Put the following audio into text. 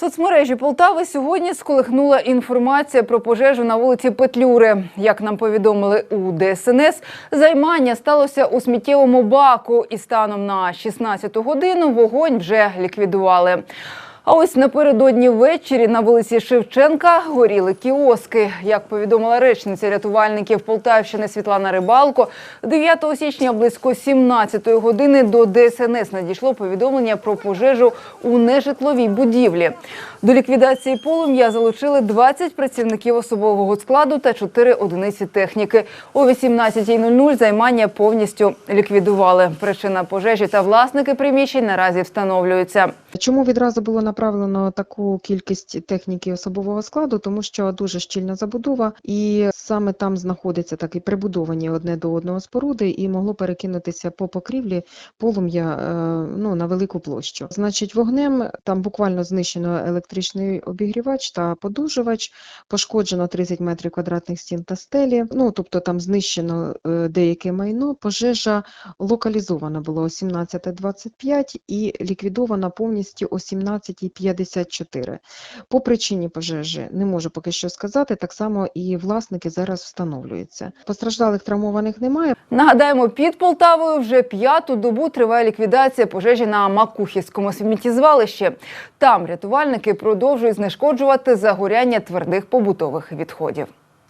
Соцмережі Полтави сьогодні сколихнула інформація про пожежу на вулиці Петлюри. Як нам повідомили у ДСНС, займання сталося у сміттєвому баку, і станом на 16 годину вогонь вже ліквідували. А ось напередодні ввечері на вулиці Шевченка горіли кіоски. Як повідомила речниця рятувальників Полтавщини Світлана Рибалко, 9 січня близько 17 години до ДСНС надійшло повідомлення про пожежу у нежитловій будівлі. До ліквідації полум'я залучили 20 працівників особового складу та 4 одиниці техніки. О 18.00 займання повністю ліквідували. Причина пожежі та власники приміщень наразі встановлюються. Чому відразу було направлено таку кількість техніки особового складу? Тому що дуже щільна забудова, і саме там знаходяться так і прибудовані одне до одного споруди, і могло перекинутися по покрівлі полум'я е, ну, на велику площу. Значить, вогнем там буквально знищено електричний обігрівач та подужувач, пошкоджено 30 метрів квадратних стін та стелі. Ну тобто там знищено е, деяке майно. Пожежа локалізована було о 17.25 і ліквідована повністю о 17.54. По причині пожежі не можу поки що сказати. Так само і власники зараз встановлюється. Постраждалих травмованих немає. Нагадаємо, під Полтавою вже п'яту добу триває ліквідація пожежі на Макухівському сміттєзвалищі. Там рятувальники продовжують знешкоджувати загоряння твердих побутових відходів.